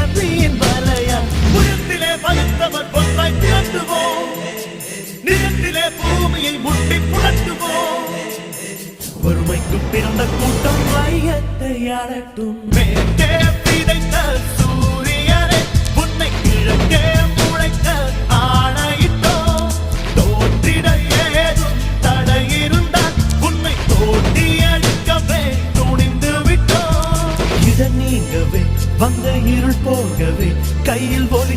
பிறப்பியின் வரையம் உயரத்திலே பயந்தவர் பொன்பாய் திரட்டுவோம் நிலத்திலே பூமியை முட்டி புரட்டுவோம். வறுமைக்கு பிறந்த கூட்டம் வையத்தை அழட்டும் மேற்கே பிதைத்த சூரியரை போகவே வந்த இருள் போகவே கையில் ஒளி